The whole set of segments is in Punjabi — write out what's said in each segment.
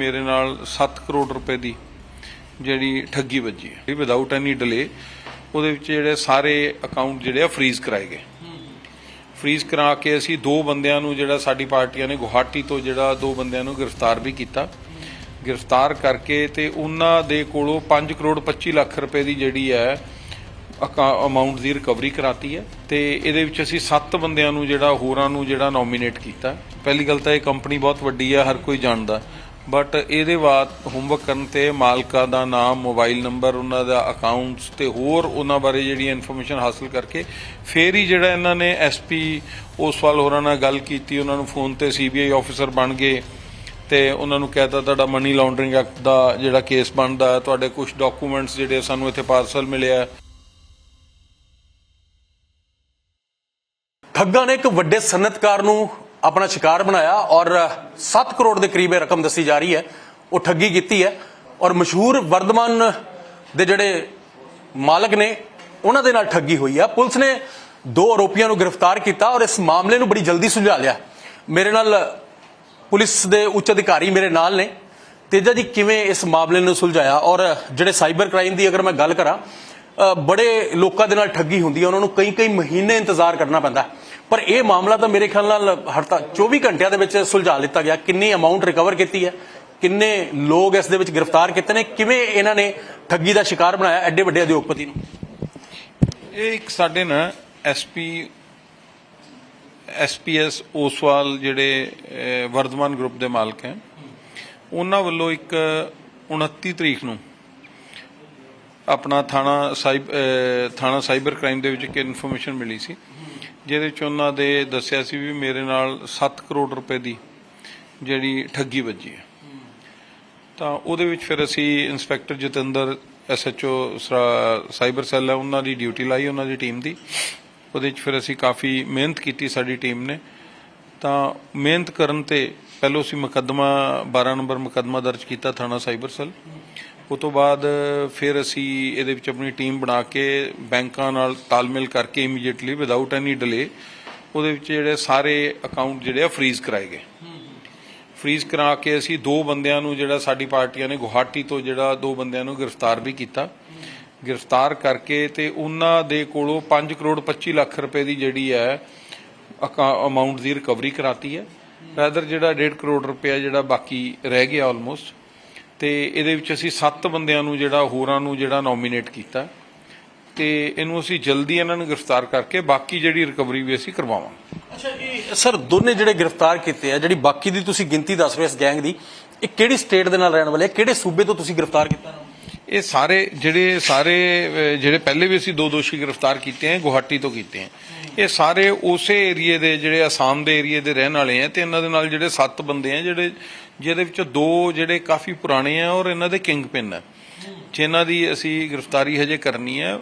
ਮੇਰੇ ਨਾਲ 7 ਕਰੋੜ ਰੁਪਏ ਦੀ ਜਿਹੜੀ ਠੱਗੀ ਵੱਜੀ ਹੈ। ਵਿਦਆਊਟ ਐਨੀ ਡਿਲੇ ਉਹਦੇ ਵਿੱਚ ਜਿਹੜੇ ਸਾਰੇ ਅਕਾਊਂਟ ਜਿਹੜੇ ਆ ਫ੍ਰੀਜ਼ ਕਰਾਏ ਗਏ। ਫ੍ਰੀਜ਼ ਕਰਾ ਕੇ ਅਸੀਂ ਦੋ ਬੰਦਿਆਂ ਨੂੰ ਜਿਹੜਾ ਸਾਡੀ ਪਾਰਟੀਆਂ ਨੇ ਗੁਹਾਟੀ ਤੋਂ ਜਿਹੜਾ ਦੋ ਬੰਦਿਆਂ ਨੂੰ ਗ੍ਰਿਫਤਾਰ ਵੀ ਕੀਤਾ। ਗ੍ਰਿਫਤਾਰ ਕਰਕੇ ਤੇ ਉਹਨਾਂ ਦੇ ਕੋਲੋਂ 5 ਕਰੋੜ 25 ਲੱਖ ਰੁਪਏ ਦੀ ਜਿਹੜੀ ਹੈ ਅਮਾਉਂਟ ਦੀ ਰਿਕਵਰੀ ਕਰਾਤੀ ਹੈ ਤੇ ਇਹਦੇ ਵਿੱਚ ਅਸੀਂ 7 ਬੰਦਿਆਂ ਨੂੰ ਜਿਹੜਾ ਹੋਰਾਂ ਨੂੰ ਜਿਹੜਾ ਨੋਮੀਨੇਟ ਕੀਤਾ। ਪਹਿਲੀ ਗੱਲ ਤਾਂ ਇਹ ਕੰਪਨੀ ਬਹੁਤ ਵੱਡੀ ਹੈ, ਹਰ ਕੋਈ ਜਾਣਦਾ। ਬਟ ਇਹਦੇ ਬਾਅਦ ਹੋਮਵਰਕ ਕਰਨ ਤੇ ਮਾਲਕਾਂ ਦਾ ਨਾਮ ਮੋਬਾਈਲ ਨੰਬਰ ਉਹਨਾਂ ਦਾ ਅਕਾਊਂਟਸ ਤੇ ਹੋਰ ਉਹਨਾਂ ਬਾਰੇ ਜਿਹੜੀ ਇਨਫੋਰਮੇਸ਼ਨ ਹਾਸਲ ਕਰਕੇ ਫੇਰ ਹੀ ਜਿਹੜਾ ਇਹਨਾਂ ਨੇ ਐਸਪੀ ਉਸਵਾਲ ਹੋਰਾਂ ਨਾਲ ਗੱਲ ਕੀਤੀ ਉਹਨਾਂ ਨੂੰ ਫੋਨ ਤੇ ਸੀਬੀਆਈ ਆਫੀਸਰ ਬਣ ਗਏ ਤੇ ਉਹਨਾਂ ਨੂੰ ਕਹਿਤਾ ਤੁਹਾਡਾ ਮਨੀ ਲਾਂਡਰਿੰਗ ਐਕਟ ਦਾ ਜਿਹੜਾ ਕੇਸ ਬਣਦਾ ਤੁਹਾਡੇ ਕੁਝ ਡਾਕੂਮੈਂਟਸ ਜਿਹੜੇ ਸਾਨੂੰ ਇੱਥੇ ਪਾਰਸਲ ਮਿਲਿਆ ਹੈ, ਠੱਗਾਂ ਨੇ ਇੱਕ ਵੱਡੇ ਸਨਅਤਕਾਰ ਨੂੰ ਆਪਣਾ ਸ਼ਿਕਾਰ ਬਣਾਇਆ ਔਰ 7 ਕਰੋੜ ਦੇ ਕਰੀਬ ਇਹ ਰਕਮ ਦੱਸੀ ਜਾ ਰਹੀ ਹੈ। ਉਹ ਠੱਗੀ ਕੀਤੀ ਹੈ ਔਰ ਮਸ਼ਹੂਰ ਵਰਧਮਾਨ ਦੇ ਜਿਹੜੇ ਮਾਲਕ ਨੇ, ਉਹਨਾਂ ਦੇ ਨਾਲ ਠੱਗੀ ਹੋਈ ਹੈ। ਪੁਲਿਸ ਨੇ ਦੋ ਆਰੋਪੀਆਂ ਨੂੰ ਗ੍ਰਿਫਤਾਰ ਕੀਤਾ ਔਰ ਇਸ ਮਾਮਲੇ ਨੂੰ ਬੜੀ ਜਲਦੀ ਸੁਲਝਾ ਲਿਆ। ਮੇਰੇ ਨਾਲ ਪੁਲਿਸ ਦੇ ਉੱਚ ਅਧਿਕਾਰੀ ਮੇਰੇ ਨਾਲ ਨੇ। ਤੇਜਾ ਜੀ, ਕਿਵੇਂ ਇਸ ਮਾਮਲੇ ਨੂੰ ਸੁਲਝਾਇਆ? ਔਰ ਜਿਹੜੇ ਸਾਈਬਰ ਕ੍ਰਾਈਮ ਦੀ ਅਗਰ ਮੈਂ ਗੱਲ ਕਰਾਂ ਬੜੇ ਲੋਕਾਂ ਦੇ ਨਾਲ ਠੱਗੀ ਹੁੰਦੀ ਹੈ। ਉਹਨਾਂ ਨੂੰ ਕਈ ਕਈ ਮਹੀਨੇ ਇੰਤਜ਼ਾਰ ਕਰਨਾ ਪੈਂਦਾ। ਹੈ। ਪਰ ਇਹ ਮਾਮਲਾ ਤਾਂ ਮੇਰੇ ਖਿਆਲ ਨਾਲ ਹਰਤਾ 24 ਘੰਟਿਆਂ ਦੇ ਵਿੱਚ ਸੁਲਝਾ ਲਿੱਤਾ ਗਿਆ। ਕਿੰਨੀ ਅਮਾਉਂਟ ਰਿਕਵਰ ਕੀਤੀ ਹੈ? ਕਿੰਨੇ ਲੋਕ ਇਸ ਦੇ ਵਿੱਚ ਗ੍ਰਿਫਤਾਰ ਕੀਤੇ ਨੇ? ਕਿਵੇਂ ਇਹਨਾਂ ਨੇ ਠੱਗੀ ਦਾ ਸ਼ਿਕਾਰ ਬਣਾਇਆ ਐਡੇ ਵੱਡੇ ਉਦਯੋਗਪਤੀ ਨੂੰ? ਇਹ ਇੱਕ ਸਾਡੇ ਨਾ ਐਸਪੀ ਐਸਪੀਐਸ ਓਸਵਾਲ ਜਿਹੜੇ ਅਹ, ਵਰਧਮਾਨ ਗਰੁੱਪ ਦੇ ਮਾਲਕ ਹੈ ਉਹਨਾਂ ਵੱਲੋਂ ਇੱਕ 29 ਤਰੀਕ ਨੂੰ ਆਪਣਾ ਥਾਣਾ ਸਾਈਬ ਥਾਣਾ ਸਾਈਬਰ ਕ੍ਰਾਈਮ ਦੇ ਵਿੱਚ ਇੱਕ ਇਨਫੋਰਮੇਸ਼ਨ ਮਿਲੀ ਸੀ। ਜਿਹਦੇ 'ਚ ਉਹਨਾਂ ਦੇ ਦੱਸਿਆ ਸੀ ਵੀ ਮੇਰੇ ਨਾਲ 7 ਕਰੋੜ ਰੁਪਏ ਦੀ ਜਿਹੜੀ ਠੱਗੀ ਵੱਜੀ ਹੈ। ਤਾਂ ਉਹਦੇ ਵਿੱਚ ਫਿਰ ਅਸੀਂ inspector Jatinder, SHO cyber cell ਹੈ, ਉਹਨਾਂ ਦੀ ਡਿਊਟੀ ਲਾਈ ਉਹਨਾਂ ਦੀ ਟੀਮ ਦੀ। ਉਹਦੇ ਵਿੱਚ ਫਿਰ ਅਸੀਂ ਕਾਫੀ ਮਿਹਨਤ ਕੀਤੀ ਸਾਡੀ ਟੀਮ ਨੇ। ਤਾਂ ਮਿਹਨਤ ਕਰਨ ਤੇ ਪਹਿਲੋਂ ਅਸੀਂ ਮੁਕੱਦਮਾ 12 ਨੰਬਰ ਮੁਕੱਦਮਾ ਦਰਜ ਕੀਤਾ ਥਾਣਾ ਸਾਈਬਰ ਸੈੱਲ। ਉਸ ਤੋਂ ਬਾਅਦ ਫਿਰ ਅਸੀਂ ਇਹਦੇ ਵਿੱਚ ਆਪਣੀ ਟੀਮ ਬਣਾ ਕੇ ਬੈਂਕਾਂ ਨਾਲ ਤਾਲਮੇਲ ਕਰਕੇ ਇਮੀਡੀਏਟਲੀ ਵਿਦਆਊਟ ਐਨੀ ਡਿਲੇ ਉਹਦੇ ਵਿੱਚ ਜਿਹੜੇ ਸਾਰੇ ਅਕਾਊਂਟ ਜਿਹੜੇ ਆ ਫ੍ਰੀਜ਼ ਕਰਾਏ ਗਏ। ਫ੍ਰੀਜ਼ ਕਰਾ ਕੇ ਅਸੀਂ ਦੋ ਬੰਦਿਆਂ ਨੂੰ ਜਿਹੜਾ ਸਾਡੀ ਪਾਰਟੀਆਂ ਨੇ ਗੁਹਾਟੀ ਤੋਂ ਜਿਹੜਾ ਦੋ ਬੰਦਿਆਂ ਨੂੰ ਗ੍ਰਿਫਤਾਰ ਵੀ ਕੀਤਾ। ਗ੍ਰਿਫਤਾਰ ਕਰਕੇ ਤੇ ਉਹਨਾਂ ਦੇ ਕੋਲੋਂ 5 ਕਰੋੜ 25 ਲੱਖ ਰੁਪਏ ਦੀ ਜਿਹੜੀ ਹੈ ਅਮਾਉਂਟ ਦੀ ਰਿਕਵਰੀ ਕਰਾਤੀ ਹੈ। ਰਾਦਰ ਜਿਹੜਾ 1.5 ਕਰੋੜ ਰੁਪਏ ਜਿਹੜਾ ਬਾਕੀ ਰਹਿ ਗਿਆ ਆਲਮੋਸਟ ਤੇ ਇਹਦੇ ਵਿੱਚ ਅਸੀਂ 7 ਬੰਦਿਆਂ ਨੂੰ ਜਿਹੜਾ ਹੋਰਾਂ ਨੂੰ ਜਿਹੜਾ ਨੋਮੀਨੇਟ ਕੀਤਾ। ਤੇ ਇਹਨੂੰ ਅਸੀਂ ਜਲਦੀ ਇਹਨਾਂ ਨੂੰ ਗ੍ਰਿਫਤਾਰ ਕਰਕੇ ਬਾਕੀ ਜਿਹੜੀ ਰਿਕਵਰੀ ਵੀ ਅਸੀਂ ਕਰਵਾਵਾਂਗੇ। ਅੱਛਾ ਇਹ ਸਰ ਦੋਨੇ ਜਿਹੜੇ ਗ੍ਰਿਫਤਾਰ ਕੀਤੇ ਆ ਜਿਹੜੀ ਬਾਕੀ ਦੀ ਤੁਸੀਂ ਗਿਣਤੀ ਦੱਸ ਰਹੇ ਇਸ ਗੈਂਗ ਦੀ ਇਹ ਕਿਹੜੀ ਸਟੇਟ ਦੇ ਨਾਲ ਰਹਿਣ ਵਾਲੇ ਆ? ਕਿਹੜੇ ਸੂਬੇ ਤੋਂ ਤੁਸੀਂ ਗ੍ਰਿਫਤਾਰ ਕੀਤਾ ਇਹ ਸਾਰੇ ਜਿਹੜੇ ਸਾਰੇ ਜਿਹੜੇ ਪਹਿਲੇ ਵੀ ਅਸੀਂ ਦੋ ਦੋਸ਼ੀ ਗ੍ਰਿਫਤਾਰ ਕੀਤੇ ਹੈ ਗੁਹਾਟੀ ਤੋਂ ਕੀਤੇ ਹੈ ਇਹ ਸਾਰੇ ਉਸੇ ਏਰੀਏ ਦੇ ਜਿਹੜੇ ਅਸਾਮ ਦੇ ਏਰੀਏ ਦੇ ਰਹਿਣ ਵਾਲੇ ਆ ਤੇ ਇਹਨਾਂ ਦੇ ਨਾਲ ਜਿਹੜੇ ਸੱਤ ਬੰਦੇ ਆ ਜਿਹੜੇ ਜਿਹਦੇ ਵਿੱਚੋਂ ਦੋ ਜਿਹੜੇ ਕਾਫੀ ਪੁਰਾਣੇ ਆ ਔਰ ਇਹਨਾਂ ਦੇ ਕਿੰਗ ਪਿਨ ਆ। ਜਿਨ੍ਹਾਂ ਦੀ ਅਸੀਂ ਗ੍ਰਿਫਤਾਰੀ ਹਜੇ ਕਰਨੀ ਹੈ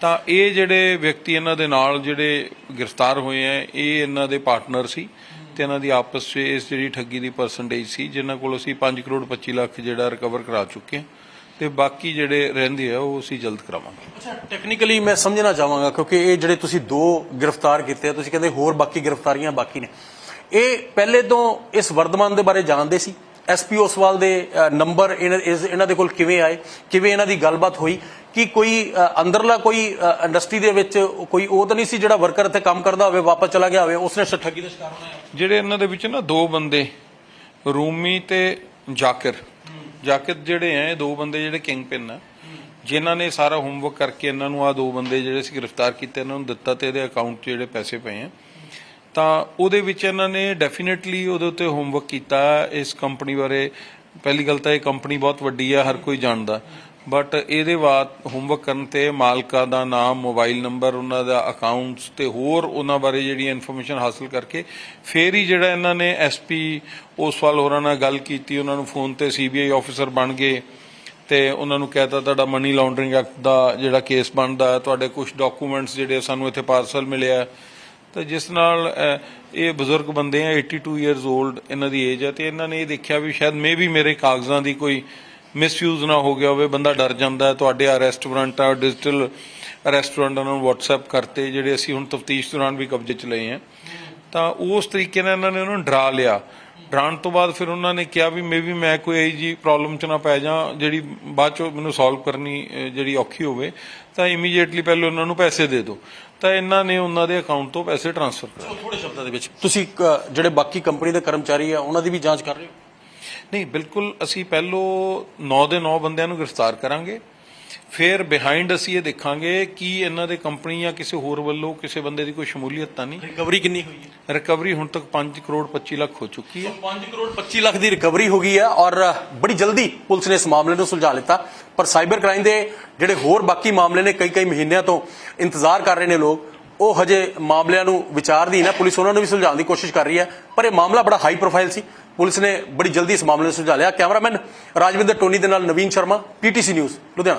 ਤਾਂ ਇਹ ਜਿਹੜੇ ਵਿਅਕਤੀ ਇਹਨਾਂ ਦੇ ਨਾਲ ਜਿਹੜੇ ਗ੍ਰਿਫਤਾਰ ਹੋਏ ਆ, ਇਹ ਇਹਨਾਂ ਦੇ ਪਾਰਟਨਰ ਸੀ ਤੇ ਇਹਨਾਂ ਦੀ ਆਪਸ 'ਚ ਇਸ ਜਿਹੜੀ ਠੱਗੀ ਦੀ ਪਰਸੈਂਟੇਜ ਸੀ, ਜਿਨ੍ਹਾਂ ਕੋਲ ਅਸੀਂ 5 ਕਰੋੜ 25 ਲੱਖ ਜਿਹੜਾ ਰਿਕਵਰ ਕਰਾ ਚੁੱਕੇ ਹਾਂ ਤੇ ਬਾਕੀ ਜਿਹੜੇ ਰਹਿੰਦੇ ਆ, ਉਹ ਅਸੀਂ ਜਲਦ ਕਰਾਵਾਂਗੇ। ਅੱਛਾ ਟੈਕਨੀਕਲੀ ਮੈਂ ਸਮਝਣਾ ਚਾਹਾਂਗਾ ਕਿਉਂਕਿ ਇਹ ਜਿਹੜੇ ਤੁਸੀਂ ਦੋ ਗ੍ਰਿਫਤਾਰ ਕੀਤੇ ਆ, ਤੁਸੀਂ ਕਹਿੰਦੇ ਹੋਰ ਬਾਕੀ ਗ੍ਰਿਫਤਾਰੀਆਂ ਬਾਕੀ ਨੇ। ਇਹ ਪਹਿਲੇ ਤੋਂ ਇਸ ਵਰਦਮਾਨ ਦੇ ਬਾਰੇ ਜਾਣਦੇ ਸੀ। ਐਸਪੀ ਓਸਵਾਲ ਦੇ ਨੰਬਰ ਇਹਨਾਂ ਦੇ ਕੋਲ ਕਿਵੇਂ ਆਏ, ਕਿਵੇਂ ਇਹਨਾਂ ਦੀ ਗੱਲਬਾਤ ਹੋਈ, ਕਿ ਕੋਈ ਅੰਦਰਲਾ ਕੋਈ ਇੰਡਸਟਰੀ ਦੇ ਵਿੱਚ ਕੋਈ ਉਹ ਤਾਂ ਨਹੀਂ ਸੀ ਜਿਹੜਾ ਵਰਕਰ ਇੱਥੇ ਕੰਮ ਕਰਦਾ ਹੋਵੇ, ਵਾਪਸ ਚਲਾ ਗਿਆ ਹੋਵੇ, ਉਸਨੇ ਠੱਗੀ ਦਾ ਸ਼ਿਕਾਰ ਹੋਣਾ ਜਿਹੜੇ ਇਹਨਾਂ ਦੇ ਵਿੱਚ ਨਾ ਦੋ ਬੰਦੇ, ਰੂਮੀ ਤੇ ਜਾਕਿਰ। ਜਾਕਿਰ ਜਿਹੜੇ ਆ ਇਹ ਦੋ ਬੰਦੇ ਜਿਹੜੇ ਕਿੰਗ ਪਿਨ ਆ। ਜਿਨ੍ਹਾਂ ਨੇ ਸਾਰਾ ਹੋਮਵਰਕ ਕਰਕੇ ਇਹਨਾਂ ਨੂੰ ਆ ਦੋ ਬੰਦੇ ਜਿਹੜੇ ਸੀ ਗ੍ਰਿਫਤਾਰ ਕੀਤੇ, ਇਹਨਾਂ ਨੂੰ ਦਿੱਤਾ ਤੇ ਇਹਦੇ ਅਕਾਊਂਟ 'ਚ ਜਿਹੜੇ ਪੈਸੇ ਪਏ ਆ। ਤਾਂ ਉਹਦੇ ਵਿੱਚ ਇਹਨਾਂ ਨੇ ਡੈਫੀਨਿਟਲੀ ਉਹਦੇ ਉੱਤੇ ਹੋਮਵਰਕ ਕੀਤਾ ਇਸ ਕੰਪਨੀ ਬਾਰੇ। ਪਹਿਲੀ ਗੱਲ ਤਾਂ ਇਹ ਕੰਪਨੀ ਬਹੁਤ ਵੱਡੀ ਆ, ਹਰ ਕੋਈ ਜਾਣਦਾ। ਬਟ ਇਹਦੇ ਬਾਅਦ ਹੋਮਵਰਕ ਕਰਨ ਤੇ ਮਾਲਕਾਂ ਦਾ ਨਾਮ ਮੋਬਾਈਲ ਨੰਬਰ ਉਹਨਾਂ ਦਾ ਅਕਾਊਂਟਸ ਤੇ ਹੋਰ ਉਹਨਾਂ ਬਾਰੇ ਜਿਹੜੀ ਇਨਫੋਰਮੇਸ਼ਨ ਹਾਸਲ ਕਰਕੇ ਫੇਰ ਹੀ ਜਿਹੜਾ ਇਹਨਾਂ ਨੇ ਐਸਪੀ ਉਸਵਾਲ ਹੋਰਾਂ ਨਾਲ ਗੱਲ ਕੀਤੀ, ਉਹਨਾਂ ਨੂੰ ਫੋਨ ਤੇ ਸੀਬੀਆਈ ਆਫੀਸਰ ਬਣ ਗਏ ਤੇ ਉਹਨਾਂ ਨੂੰ ਕਹਿਤਾ, ਤੁਹਾਡਾ ਮਨੀ ਲਾਂਡਰਿੰਗ ਐਕਟ ਦਾ ਜਿਹੜਾ ਕੇਸ ਬਣਦਾ, ਤੁਹਾਡੇ ਕੁਝ ਡਾਕੂਮੈਂਟਸ ਜਿਹੜੇ ਸਾਨੂੰ ਇੱਥੇ ਪਾਰਸਲ ਮਿਲਿਆ ਤਾਂ ਜਿਸ ਨਾਲ ਇਹ ਬਜ਼ੁਰਗ ਬੰਦੇ ਆ 82 ਇਅਰਸ 올ਡ ਇਹਨਾਂ ਦੀ ਏਜ ਹੈ ਤੇ ਇਹਨਾਂ ਨੇ ਇਹ ਦੇਖਿਆ ਵੀ ਸ਼ਾਇਦ ਮੇ ਵੀ ਮੇਰੇ ਕਾਗਜ਼ਾਂ ਦੀ ਕੋਈ ਮਿਸਯੂਜ਼ ਨਾ ਹੋ ਗਿਆ ਹੋਵੇ, ਬੰਦਾ ਡਰ ਜਾਂਦਾ ਤੁਹਾਡੇ ਆ ਰੈਸਟੋਰੈਂਟ ਆ ਡਿਜੀਟਲ ਰੈਸਟੋਰੈਂਟਾਂ ਨੂੰ WhatsApp ਕਰਤੇ, ਜਿਹੜੇ ਅਸੀਂ ਹੁਣ ਤਫਤੀਸ਼ ਦੌਰਾਨ ਵੀ ਕਬਜ਼ੇ 'ਚ ਲਏ ਆ। ਤਾਂ ਉਸ ਤਰੀਕੇ ਨਾਲ ਇਹਨਾਂ ਨੇ ਉਹਨਾਂ ਨੂੰ ਡਰਾ ਲਿਆ। ਡਰਾਉਣ ਤੋਂ ਬਾਅਦ ਫਿਰ ਉਹਨਾਂ ਨੇ ਕਿਹਾ ਵੀ ਮੇਬੀ ਮੈਂ ਕੋਈ ਇਹੀ ਜੀ ਪ੍ਰੋਬਲਮ ਚ ਨਾ ਪੈ ਜਾ ਜਿਹੜੀ ਬਾਅਦ ਚੋਂ ਮੈਨੂੰ ਸੋਲਵ ਕਰਨੀ ਜਿਹੜੀ ਔਖੀ ਹੋਵੇ ਤਾਂ ਇਮੀਡੀਏਟਲੀ ਪਹਿਲੇ ਉਹਨਾਂ ਨੂੰ ਪੈਸੇ ਦੇ ਦਿਓ। ਤਾਂ ਇਹਨਾਂ ਨੇ ਉਹਨਾਂ ਦੇ ਅਕਾਊਂਟ ਤੋਂ ਪੈਸੇ ਟ੍ਰਾਂਸਫਰ ਕਰ ਥੋੜੇ ਸ਼ਬਦਾਂ ਦੇ ਵਿੱਚ ਤੁਸੀਂ ਜਿਹੜੇ ਬਾਕੀ ਕੰਪਨੀ ਦੇ ਕਰਮਚਾਰੀ ਆ ਉਹਨਾਂ ਦੀ ਵੀ ਜਾਂਚ ਕਰ ਰਹੇ ਹੋ? ਨਹੀਂ ਬਿਲਕੁਲ ਅਸੀਂ ਪਹਿਲੋ 9 ਦੇ 9 ਬੰਦਿਆਂ ਨੂੰ ਗ੍ਰਿਫਤਾਰ ਕਰਾਂਗੇ। ਫਿਰ ਬਿਹਾਈਂਡ ਅਸੀਂ ਇਹ ਦੇਖਾਂਗੇ ਕਿ ਇਹਨਾਂ ਦੇ ਕੰਪਨੀ ਜਾਂ ਕਿਸੇ ਹੋਰ ਵੱਲੋਂ ਕਿਸੇ ਬੰਦੇ ਦੀ ਕੋਈ ਸ਼ਮੂਲੀਅਤ ਤਾਂ ਨਹੀਂ। ਰਿਕਵਰੀ ਕਿੰਨੀ ਹੋਈ ਹੈ? ਰਿਕਵਰੀ ਹੁਣ ਤੱਕ 5 ਕਰੋੜ 25 ਲੱਖ ਹੋ ਚੁੱਕੀ ਹੈ। 5 ਕਰੋੜ 25 ਲੱਖ ਦੀ ਰਿਕਵਰੀ ਹੋ ਗਈ ਹੈ ਔਰ ਬੜੀ ਜਲਦੀ ਪੁਲਿਸ ਨੇ ਇਸ ਮਾਮਲੇ ਨੂੰ ਸੁਲਝਾ ਲਿੱਤਾ। ਪਰ ਸਾਈਬਰ ਕ੍ਰਾਈਮ ਦੇ ਜਿਹੜੇ ਹੋਰ ਬਾਕੀ ਮਾਮਲੇ ਨੇ ਕਈ ਕਈ ਮਹੀਨਿਆਂ ਤੋਂ ਇੰਤਜ਼ਾਰ ਕਰ ਰਹੇ ਨੇ ਲੋਕ ਉਹ ਹਜੇ ਮਾਮਲਿਆਂ ਨੂੰ ਵਿਚਾਰਦੀ ਨਾ ਪੁਲਿਸ ਉਹਨਾਂ ਨੂੰ ਵੀ ਸੁਲਝਾਉਣ ਦੀ ਕੋਸ਼ਿਸ਼ ਕਰ ਰਹੀ ਹੈ। ਪਰ ਇਹ ਮਾਮਲਾ ਬੜਾ ਹਾਈ ਪ੍ਰੋਫਾਈਲ ਸੀ। ਪੁਲਿਸ ਨੇ ਬੜੀ ਜਲਦੀ ਇਸ ਮਾਮਲੇ ਨੂੰ ਸੁਲਝਾ ਲਿਆ। ਕੈਮਰਾਮੈਨ ਰਾਜਵਿੰਦਰ ਟੋਨੀ ਦੇ ਨਾਲ ਨਵੀਨ ਸ਼ਰਮਾ ਪੀਟੀਸੀ ਨਿਊਜ਼ ਲੁਧਿਆਣਾ।